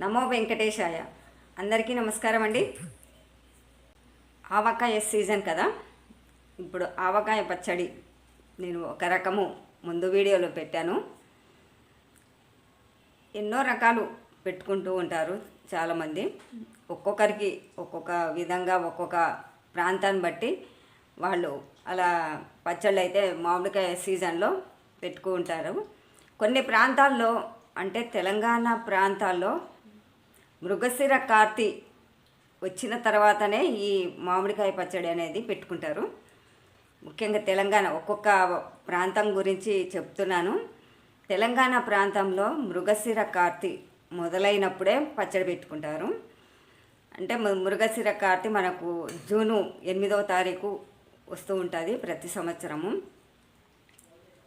నమో వెంకటేశాయ. అందరికీ నమస్కారం అండి. ఆవకాయ సీజన్ కదా? ఇప్పుడు ఆవకాయ పచ్చడి నేను ఒక రకము ముందు వీడియోలో పెట్టాను. ఎన్నో రకాలు పెట్టుకుంటూ ఉంటారు చాలామంది. ఒక్కొక్కరికి ఒక్కొక్క విధంగా ఒక్కొక్క ప్రాంతాన్ని బట్టి వాళ్ళు అలా పచ్చళ్ళు అయితే మామిడికాయ సీజన్లో పెట్టుకుంటారు. కొన్ని ప్రాంతాల్లో అంటే తెలంగాణ ప్రాంతాల్లో మృగశిర కార్తీ వచ్చిన తర్వాతనే ఈ మామిడికాయ పచ్చడి అనేది పెట్టుకుంటారు. ముఖ్యంగా తెలంగాణ ఒక్కొక్క ప్రాంతం గురించి చెప్తున్నాను. తెలంగాణ ప్రాంతంలో మృగశిర కార్తీ మొదలైనప్పుడే పచ్చడి పెట్టుకుంటారు. అంటే మృగశిర కార్తీ మనకు జూను ఎనిమిదవ తారీఖు వస్తూ ఉంటుంది ప్రతి సంవత్సరము.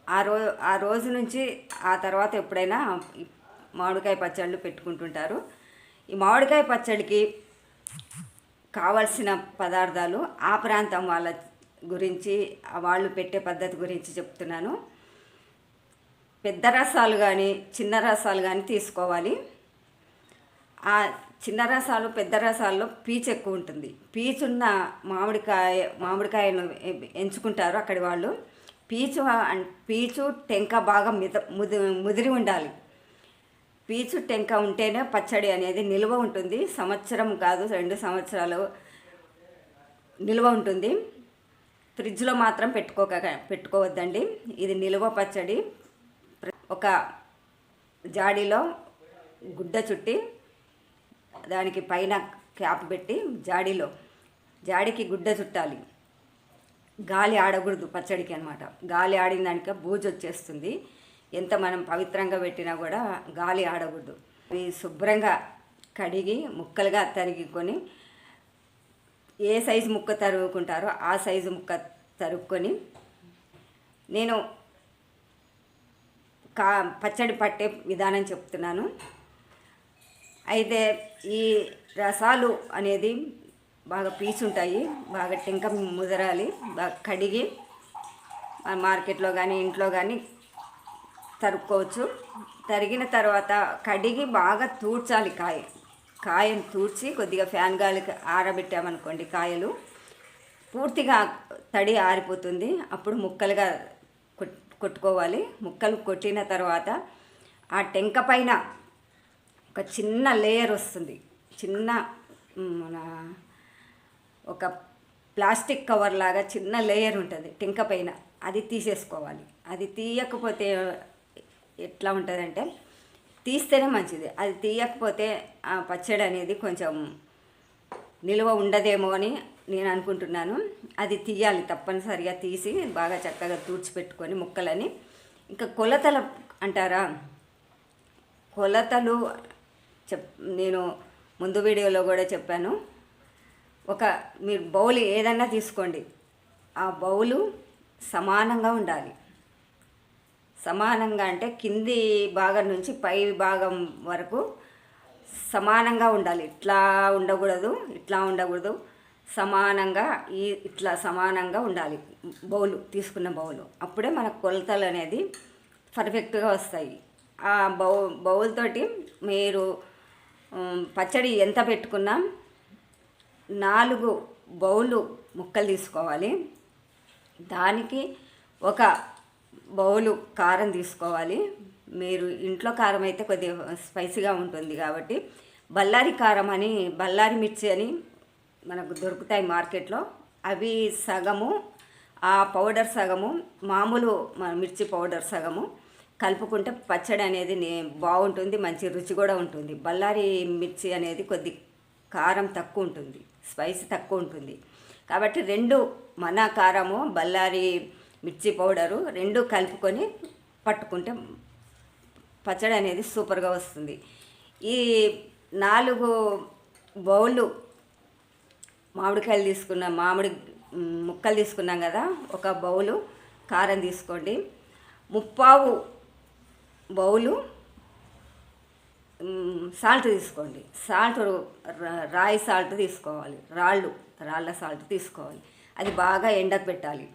ఆ రో ఆ రోజు నుంచి ఆ తర్వాత ఎప్పుడైనా మామిడికాయ పచ్చళ్ళు పెట్టుకుంటుంటారు. ఈ మామిడికాయ పచ్చడికి కావలసిన పదార్థాలు ఆ ప్రాంతం వాళ్ళ గురించి వాళ్ళు పెట్టే పద్ధతి గురించి చెప్తున్నాను. పెద్ద రసాలు కానీ చిన్న రసాలు కానీ తీసుకోవాలి. ఆ చిన్న రసాలు పెద్ద రసాల్లో పీచు ఎక్కువ ఉంటుంది. పీచున్న మామిడికాయ మామిడికాయను ఎంచుకుంటారు అక్కడి వాళ్ళు. పీచు పీచు టెంక బాగా మిద ముది ముదిరి ఉండాలి. పీచు టెంక ఉంటేనే పచ్చడి అనేది నిల్వ ఉంటుంది. సంవత్సరం కాదు రెండు సంవత్సరాలు నిల్వ ఉంటుంది. ఫ్రిడ్జ్లో మాత్రం పెట్టుకోక పెట్టుకోవద్దండి. ఇది నిల్వ పచ్చడి. ఒక జాడీలో గుడ్డ చుట్టి దానికి పైన క్యాప్ పెట్టి జాడీలో జాడీకి గుడ్డ చుట్టాలి. గాలి ఆడకూడదు పచ్చడికి అనమాట గాలి ఆడిన దానికి బూజు వచ్చేస్తుంది. ఎంత మనం పవిత్రంగా పెట్టినా కూడా గాలి ఆడకూడదు. అవి శుభ్రంగా కడిగి ముక్కలుగా తరిగికొని ఏ సైజు ముక్క తరుగుకుంటారో ఆ సైజు ముక్క తరుక్కొని నేను కా పచ్చడి పట్టే విధానం చెప్తున్నాను. అయితే ఈ రసాలు అనేది బాగా పీచుంటాయి బాగా టెంక ముదరాలి బాగా కడిగి మార్కెట్లో కానీ ఇంట్లో కానీ తరుక్కోవచ్చు. తరిగిన తర్వాత కడిగి బాగా తూడ్చాలి కాయ. కాయను తూడ్చి కొద్దిగా ఫ్యాన్ గాలికి ఆరబెట్టామనుకోండి కాయలు. పూర్తిగా తడి ఆరిపోతుంది. అప్పుడు ముక్కలుగా కొట్ కొట్టుకోవాలి. ముక్కలు కొట్టిన తర్వాత ఆ టెంక పైన ఒక చిన్న లేయర్ వస్తుంది. చిన్న మన ఒక ప్లాస్టిక్ కవర్ లాగా చిన్న లేయర్ ఉంటుంది టెంక పైన. అది తీసేసుకోవాలి. అది తీయకపోతే ఎట్లా ఉంటుందంటే తీస్తేనే మంచిది. అది తీయకపోతే ఆ పచ్చడి అనేది కొంచెం నిల్వ ఉండదేమో అని నేను అనుకుంటున్నాను. అది తీయాలి తప్పనిసరిగా తీసి బాగా చక్కగా తూడ్చిపెట్టుకొని ముక్కలని. ఇంకా కొలతలు అంటారా? కొలతలు చెప్ నేను ముందు వీడియోలో కూడా చెప్పాను. ఒక మీరు బౌల్ ఏదన్నా తీసుకోండి. ఆ బౌలు సమానంగా ఉండాలి. సమానంగా అంటే కింది భాగం నుంచి పై భాగం వరకు సమానంగా ఉండాలి. ఇట్లా ఉండకూడదు ఇట్లా ఉండకూడదు. సమానంగా ఈ ఇట్లా సమానంగా ఉండాలి. బౌలు తీసుకున్న బౌలు. అప్పుడే మన కొలతలు అనేది పర్ఫెక్ట్గా వస్తాయి. ఆ బౌ బౌల్ తోటి మీరు పచ్చడి ఎంత పెట్టుకున్నా నాలుగు బౌలు ముక్కలు తీసుకోవాలి. దానికి ఒక బౌలు కారం తీసుకోవాలి. మీరు ఇంట్లో కారం అయితే కొద్దిగా స్పైసీగా ఉంటుంది కాబట్టి బల్లారి కారం అని బల్లారి మిర్చి అని మనకు దొరుకుతాయి మార్కెట్లో. అవి సగము ఆ పౌడర్ సగము మామూలు మిర్చి పౌడర్ సగము కలుపుకుంటే పచ్చడి అనేది నే- బాగుంటుంది మంచి రుచి కూడా ఉంటుంది. బల్లారి మిర్చి అనేది కొద్ది కారం తక్కువ ఉంటుంది స్పైసీ తక్కువ ఉంటుంది. కాబట్టి రెండు మన కారము బల్లారి మిర్చి పౌడరు రెండు కలుపుకొని పట్టుకుంటే పచ్చడి అనేది సూపర్గా వస్తుంది. ఈ నాలుగు బౌళ్ళు మామిడికాయలు తీసుకున్న మామిడి ముక్కలు తీసుకున్నాం కదా ఒక బౌలు కారం తీసుకోండి. ముప్పావు బౌలు సాల్ట్ తీసుకోండి. సాల్ట్ రాయి సాల్ట్ తీసుకోవాలి. రాళ్ళు రాళ్ళ సాల్ట్ తీసుకోవాలి. అది బాగా ఎండకు పెట్టాలి.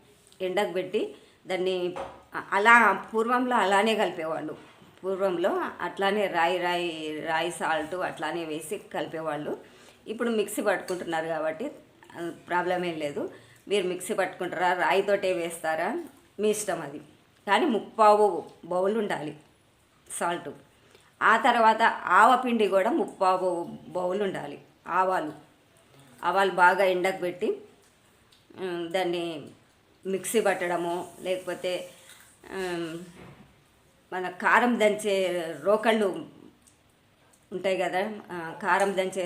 ఎండకు పెట్టి దాన్ని అలా పూర్వంలో అలానే కలిపేవాళ్ళు. పూర్వంలో అట్లానే రాయి రాయి రాయి సాల్ట్ అట్లానే వేసి కలిపేవాళ్ళు. ఇప్పుడు మిక్సీ పట్టుకుంటున్నారు కాబట్టి ప్రాబ్లం ఏం లేదు. మీరు మిక్సీ పట్టుకుంటారా రాయితోటే వేస్తారా? మీ ఇష్టం అది. కానీ ముప్పావు బౌల్ ఉండాలి సాల్ట్. ఆ తర్వాత ఆవపిండి కూడా ముప్పావు బౌల్ ఉండాలి. ఆవాలు. ఆవాలు బాగా ఎండకు పెట్టి దాన్ని మిక్సీ పట్టడము లేకపోతే మన కారం దంచే రోకళ్ళు ఉంటాయి కదా కారం దంచే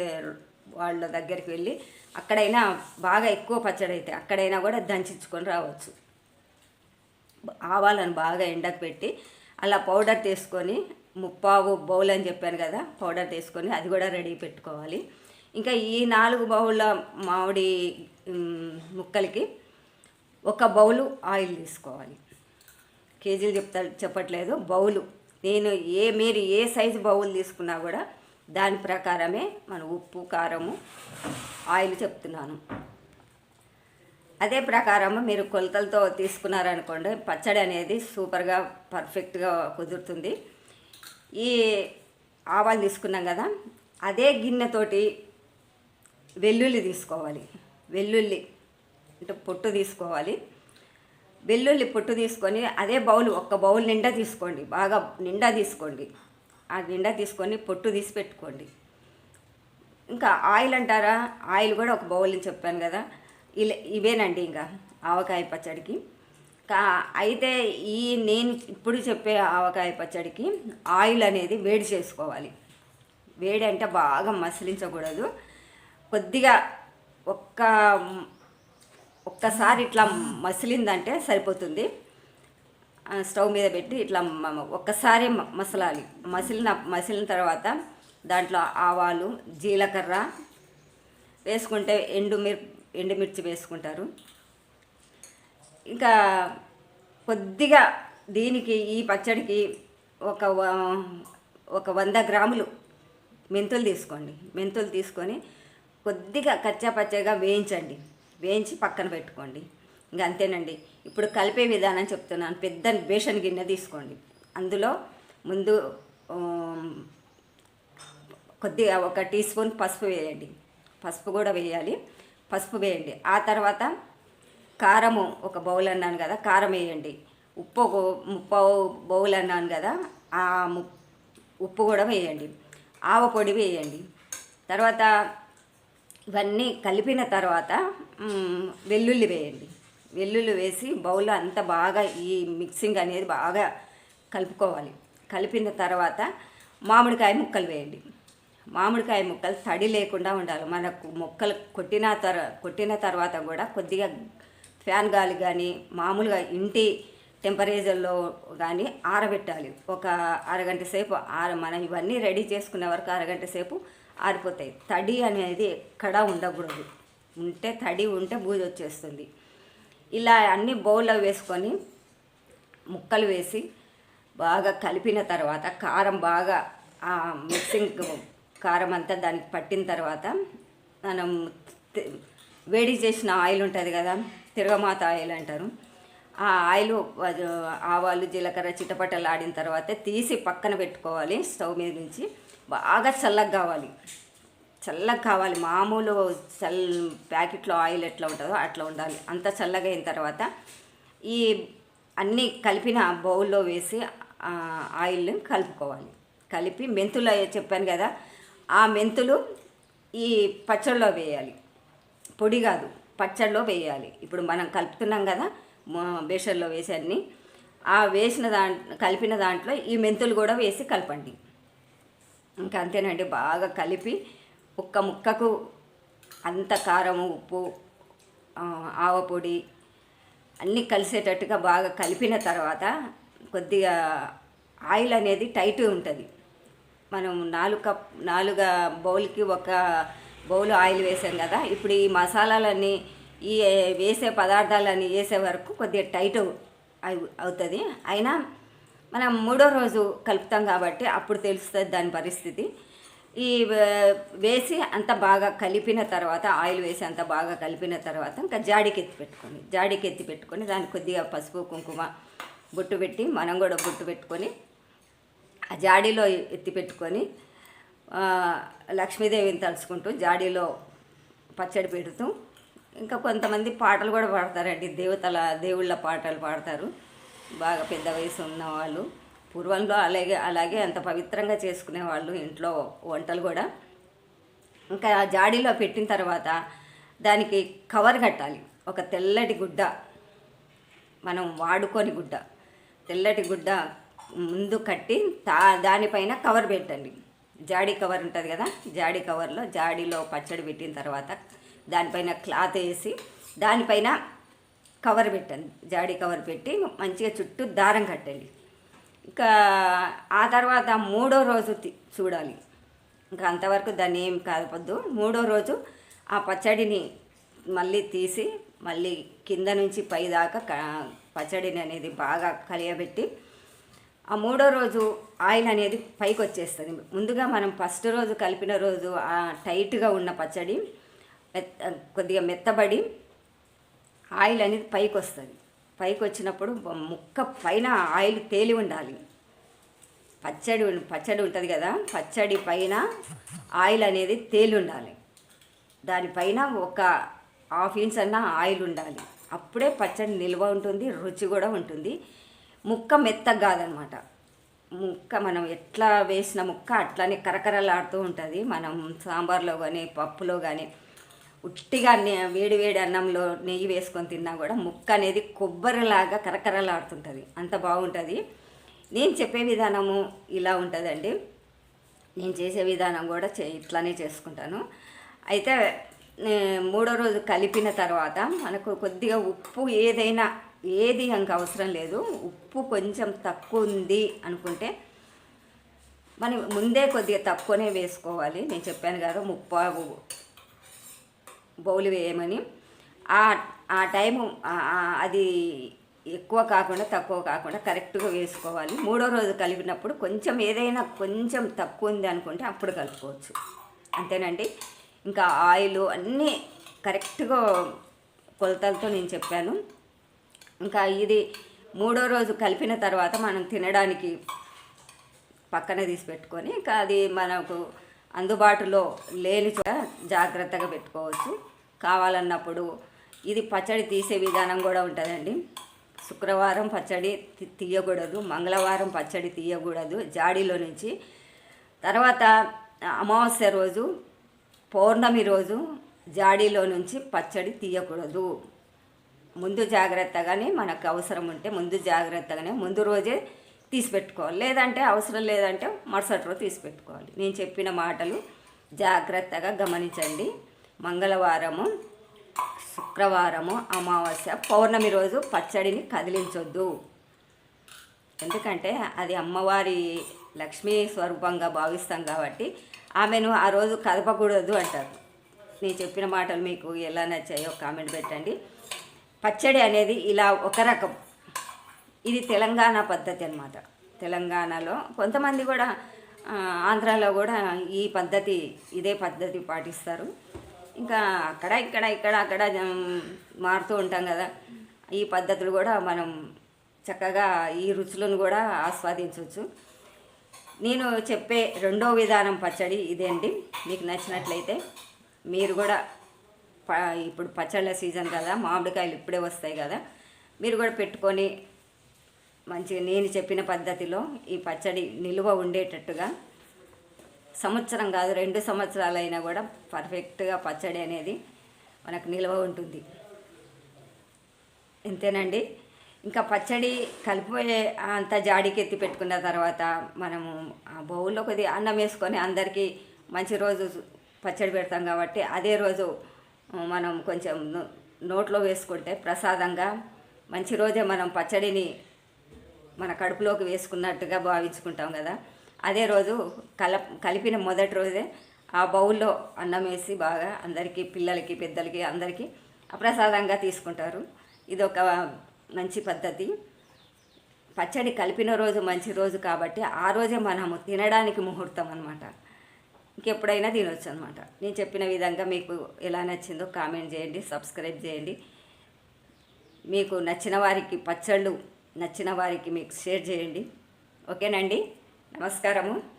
వాళ్ళ దగ్గరికి వెళ్ళి అక్కడైనా బాగా ఎక్కువ పచ్చడి అయితే అక్కడైనా కూడా దంచుకొని రావచ్చు. ఆవాలను బాగా ఎండకు పెట్టి అలా పౌడర్ తీసుకొని ముప్పావు బౌల్ అని చెప్పాను కదా పౌడర్ తీసుకొని అది కూడా రెడీ పెట్టుకోవాలి. ఇంకా ఈ నాలుగు బౌళ్ళ మామిడి ముక్కలకి ఒక బౌలు ఆయిల్ తీసుకోవాలి. కేజీలు చెప్తా చెప్పట్లేదు. బౌలు. నేను ఏ మీరు ఏ సైజు బౌల్ తీసుకున్నా కూడా దాని ప్రకారమే మన ఉప్పు కారము ఆయిల్ చెప్తున్నాను. అదే ప్రకారము మీరు కొలతలతో తీసుకున్నారనుకోండి పచ్చడి అనేది సూపర్గా పర్ఫెక్ట్గా కుదురుతుంది. ఈ ఆవాలు తీసుకున్నాం కదా అదే గిన్నెతోటి వెల్లుల్లి తీసుకోవాలి. వెల్లుల్లి. అంటే పొట్టు తీసుకోవాలి. వెల్లుల్లి పొట్టు తీసుకొని అదే బౌల్ ఒక్క బౌల్ నిండా తీసుకోండి. బాగా నిండా తీసుకోండి. ఆ నిండా తీసుకొని పొట్టు తీసి పెట్టుకోండి. ఇంకా ఆయిల్ అంటారా? ఆయిల్ కూడా ఒక బౌల్ అని చెప్పాను కదా. ఇలా ఇవేనండి ఇంకా ఆవకాయ పచ్చడికి. కా అయితే ఈ నేను ఇప్పుడు చెప్పే ఆవకాయ పచ్చడికి ఆయిల్ అనేది వేడి చేసుకోవాలి. వేడి అంటే బాగా మసిలించకూడదు. కొద్దిగా ఒక్క ఒక్కసారి ఇట్లా మసిలిందంటే సరిపోతుంది. స్టవ్ మీద పెట్టి ఇట్లా ఒక్కసారి మసలాలి. మసిలిన మసిలిన తర్వాత దాంట్లో ఆవాలు జీలకర్ర వేసుకుంటే ఎండుమిర్ ఎండుమిర్చి వేసుకుంటారు. ఇంకా కొద్దిగా దీనికి ఈ పచ్చడికి ఒక ఒక వంద గ్రాములు మెంతులు తీసుకోండి. మెంతులు తీసుకొని కొద్దిగా కచ్చా పచ్చగా వేయించండి. వేయించి పక్కన పెట్టుకోండి. ఇంకా అంతేనండి. ఇప్పుడు కలిపే విధానం చెప్తున్నాను. పెద్ద బేషన్ గిన్నె తీసుకోండి. అందులో ముందు కొద్దిగా ఒక టీ స్పూన్ పసుపు వేయండి. పసుపు కూడా వేయాలి. పసుపు వేయండి. ఆ తర్వాత కారము ఒక బౌల్ అన్నాను కదా కారం వేయండి. ఉప్పు ఒక ముప్పావు బౌల్ అన్నాను కదా ఆ ము ఉప్పు కూడా వేయండి. ఆవ పొడి వేయండి. తర్వాత ఇవన్నీ కలిపిన తర్వాత వెల్లుల్లి వేయండి. వెల్లుల్లి వేసి బౌల్లో అంతా బాగా ఈ మిక్సింగ్ అనేది బాగా కలుపుకోవాలి. కలిపిన తర్వాత మామిడికాయ ముక్కలు వేయండి. మామిడికాయ ముక్కలు తడి లేకుండా ఉండాలి. మనకు ముక్కలు కొట్టిన తర కొట్టిన తర్వాత కూడా కొద్దిగా ఫ్యాన్ గాలి కానీ మామూలుగా ఇంటి టెంపరేచర్లో కానీ ఆరబెట్టాలి. ఒక అరగంట సేపు ఆర మనం ఇవన్నీ రెడీ చేసుకునే వరకు అరగంట సేపు ఆరిపోతాయి. తడి అనేది ఎక్కడా ఉండకూడదు. ఉంటే తడి ఉంటే బూజు వచ్చేస్తుంది. ఇలా అన్ని బౌల్లో వేసుకొని ముక్కలు వేసి బాగా కలిపిన తర్వాత కారం బాగా ఆ మిక్సింగ్ కారం అంతా దానికి పట్టిన తర్వాత మనం వేడి చేసిన ఆయిల్ ఉంటుంది కదా తిరగమాత ఆయిల్ అంటారు. ఆ ఆయిల్ ఆవాలు జీలకర్ర చిటపటలు ఆడిన తర్వాత తీసి పక్కన పెట్టుకోవాలి స్టవ్ మీద నుంచి. బాగా చల్లగా కావాలి. చల్లగా కావాలి. మామూలు చల్ ప్యాకెట్లో ఆయిల్ ఎట్లా ఉంటుందో అట్లా ఉండాలి. అంత చల్లగా అయిన తర్వాత ఈ అన్నీ కలిపిన బౌల్లో వేసి ఆయిల్ని కలుపుకోవాలి. కలిపి మెంతులు చెప్పాను కదా ఆ మెంతులు ఈ పచ్చళ్ళలో వేయాలి. పొడి కాదు పచ్చడిలో వేయాలి. ఇప్పుడు మనం కలుపుతున్నాం కదా బేషన్లో వేసి అన్ని ఆ వేసిన దాంట్లో కలిపిన దాంట్లో ఈ మెంతులు కూడా వేసి కలపండి. ఇంకా అంతేనండి బాగా కలిపి ఒక్క ముక్కకు అంత కారం ఉప్పు ఆవపొడి అన్నీ కలిసేటట్టుగా బాగా కలిపిన తర్వాత కొద్దిగా ఆయిల్ అనేది టైట్ ఉంటుంది. మనం నాలుగు కప్ నాలుగు బౌల్కి ఒక బౌల్ ఆయిల్ వేసాం కదా ఇప్పుడు ఈ మసాలాలన్నీ ఈ వేసే పదార్థాలన్నీ వేసే వరకు కొద్దిగా టైట్ అవుతుంది. అయినా మనం మూడో రోజు కలుపుతాం కాబట్టి అప్పుడు తెలుస్తుంది దాని పరిస్థితి. ఈ వేసి అంత బాగా కలిపిన తర్వాత ఆయిల్ వేసి అంత బాగా కలిపిన తర్వాత ఇంకా జాడికి ఎత్తి పెట్టుకొని జాడికి ఎత్తి పెట్టుకొని దానికి కొద్దిగా పసుపు కుంకుమ బొట్టు పెట్టి మనం కూడా బొట్టు పెట్టుకొని ఆ జాడీలో ఎత్తి పెట్టుకొని లక్ష్మీదేవిని తలుచుకుంటూ జాడీలో పచ్చడి పెడుతూ ఇంకా కొంతమంది పాటలు కూడా పాడతారండి. దేవతల దేవుళ్ళ పాటలు పాడతారు. బాగా పెద్ద వయసు ఉన్న వాళ్ళు పూర్వంలో అలాగే అలాగే అంత పవిత్రంగా చేసుకునే వాళ్ళు ఇంట్లో వంటలు కూడా. ఇంకా ఆ జాడీలో పెట్టిన తర్వాత దానికి కవర్ కట్టాలి. ఒక తెల్లటి గుడ్డ. మనం వాడుకొని గుడ్డ. తెల్లటి గుడ్డ ముందు కట్టి తా దానిపైన కవర్ పెట్టండి. జాడీ కవర్ ఉంటుంది కదా? జాడీ కవర్లో జాడీలో పచ్చడి పెట్టిన తర్వాత దానిపైన క్లాత్ వేసి దానిపైన కవర్ పెట్టండి. జాడీ కవర్ పెట్టి మంచిగా చుట్టూ దారం కట్టండి. ఇంకా ఆ తర్వాత మూడో రోజు తి- చూడాలి. ఇంకా అంతవరకు దాన్ని ఏం కలపద్దు మూడో రోజు ఆ పచ్చడిని మళ్ళీ తీసి మళ్ళీ కింద నుంచి పై దాకా పచ్చడిని అనేది బాగా కలియబెట్టి ఆ మూడో రోజు ఆయిల్ అనేది పైకి వచ్చేస్తుంది ముందుగా మనం ఫస్ట్ రోజు కలిపిన రోజు ఆ టైట్గా ఉన్న పచ్చడి మెత్త కొద్దిగా మెత్తబడి ఆయిల్ అనేది పైకి వస్తుంది పైకి వచ్చినప్పుడు ముక్క పైన ఆయిల్ తేలి ఉండాలి. పచ్చడి పచ్చడి ఉంటుంది కదా పచ్చడి పైన ఆయిల్ అనేది తేలి ఉండాలి. దానిపైన ఒక హాఫ్ ఇంచ్ అన్న ఆయిల్ ఉండాలి. అప్పుడే పచ్చడి నిల్వ ఉంటుంది రుచి కూడా ఉంటుంది. ముక్క మెత్తగా కాదనమాట. ముక్క మనం ఎట్లా వేసిన ముక్క అట్లానే కరకరలాడుతూ ఉంటుంది. మనం సాంబార్లో కానీ పప్పులో కానీ ఉట్టిగా వేడి వేడి అన్నంలో నెయ్యి వేసుకొని తిన్నా కూడా ముక్క అనేది కొబ్బరిలాగా కరకరలాడుతుంటుంది. అంత బాగుంటుంది. నేను చెప్పే విధానము ఇలా ఉంటుందండి. నేను చేసే విధానం కూడా చే ఇట్లానే చేసుకుంటాను. అయితే మూడో రోజు కలిపిన తర్వాత మనకు కొద్దిగా ఉప్పు ఏదైనా ఏది ఇంక అవసరం లేదు. ఉప్పు కొంచెం తక్కువ ఉంది అనుకుంటే మనం ముందే కొద్దిగా తక్కువనే వేసుకోవాలి. నేను చెప్పాను కదా ముప్పావు బౌలు వేయమని. ఆ ఆ టైము అది ఎక్కువ కాకుండా తక్కువ కాకుండా కరెక్ట్గా వేసుకోవాలి. మూడో రోజు కలిపినప్పుడు కొంచెం ఏదైనా కొంచెం తక్కువ ఉంది అనుకుంటే అప్పుడు కలుపుకోవచ్చు. అంతేనండి. ఇంకా ఆయిల్ అన్నీ కరెక్ట్గా కొలతలతో నేను చెప్పాను. ఇంకా ఇది మూడో రోజు కలిపిన తర్వాత మనం తినడానికి పక్కన తీసి పెట్టుకొని ఇంకా అది మనకు అందుబాటులో లేని చోట జాగ్రత్తగా పెట్టుకోవచ్చు. కావాలన్నప్పుడు ఇది పచ్చడి తీసే విధానం కూడా ఉంటుందండి. శుక్రవారం పచ్చడి తీయకూడదు మంగళవారం పచ్చడి తీయకూడదు జాడీలో నుంచి. తర్వాత అమావాస్య రోజు పౌర్ణమి రోజు జాడీలో నుంచి పచ్చడి తీయకూడదు. ముందు జాగ్రత్తగానే మనకు అవసరం ఉంటే ముందు జాగ్రత్తగానే ముందు రోజే తీసి పెట్టుకోవాలి లేదంటే అవసరం లేదంటే మరుసటి రోజు తీసి పెట్టుకోవాలి నేను చెప్పిన మాటలు జాగ్రత్తగా గమనించండి. మంగళవారము శుక్రవారము అమావాస్య పౌర్ణమి రోజు పచ్చడిని కదిలించొద్దు. ఎందుకంటే అది అమ్మవారి లక్ష్మీ స్వరూపంగా భావిస్తాం కాబట్టి ఆమెను ఆ రోజు కదపకూడదు అంటారు. నేను చెప్పిన మాటలు మీకు ఎలా నచ్చాయో కామెంట్ పెట్టండి. పచ్చడి అనేది ఇలా ఒక రకం. ఇది తెలంగాణ పద్ధతి అన్నమాట. తెలంగాణలో కొంతమంది కూడా ఆంధ్రాలో కూడా ఈ పద్ధతి ఇదే పద్ధతి పాటిస్తారు. ఇంకా అక్కడ ఇక్కడ ఇక్కడ అక్కడ మారుతూ ఉంటాం కదా. ఈ పద్ధతులు కూడా మనం చక్కగా ఈ రుచులను కూడా ఆస్వాదించవచ్చు. నేను చెప్పే రెండో విధానం పచ్చడి ఇదే అండి మీకు నచ్చినట్లయితే మీరు కూడా ప ఇప్పుడు పచ్చళ్ళ సీజన్ కదా మామిడికాయలు ఇప్పుడే వస్తాయి కదా. మీరు కూడా పెట్టుకొని మంచిగా నేను చెప్పిన పద్ధతిలో ఈ పచ్చడి నిలువ ఉండేటట్టుగా. సంవత్సరం కాదు రెండు సంవత్సరాలైనా కూడా పర్ఫెక్ట్గా పచ్చడి అనేది మనకు నిల్వ ఉంటుంది. ఇంతేనండి. ఇంకా పచ్చడి కలిపిపోయే అంత జాడికెత్తి పెట్టుకున్న తర్వాత మనము ఆ బౌల్లో కొద్దిగా అన్నం వేసుకొని అందరికీ మంచి రోజు పచ్చడి పెడతాం కాబట్టి అదే రోజు మనం కొంచెం నోట్లో వేసుకుంటే ప్రసాదంగా మంచి రోజే మనం పచ్చడిని మన కడుపులోకి వేసుకున్నట్టుగా భావించుకుంటాం కదా. అదే రోజు కల కలిపిన మొదటి రోజే ఆ బౌల్లో అన్నం వేసి బాగా అందరికీ పిల్లలకి పెద్దలకి అందరికీ అప్రసాదంగా తీసుకుంటారు. ఇది ఒక మంచి పద్ధతి. పచ్చడి కలిపిన రోజు మంచి రోజు కాబట్టి ఆ రోజే మనము తినడానికి ముహూర్తం అనమాట ఇంకెప్పుడైనా తినొచ్చు అనమాట నేను చెప్పిన విధంగా మీకు ఎలా నచ్చిందో కామెంట్ చేయండి సబ్స్క్రైబ్ చేయండి. మీకు నచ్చిన వారికి పచ్చళ్ళు నచ్చిన వారికి మీకు షేర్ చేయండి. ఓకేనండి? నమస్కారము.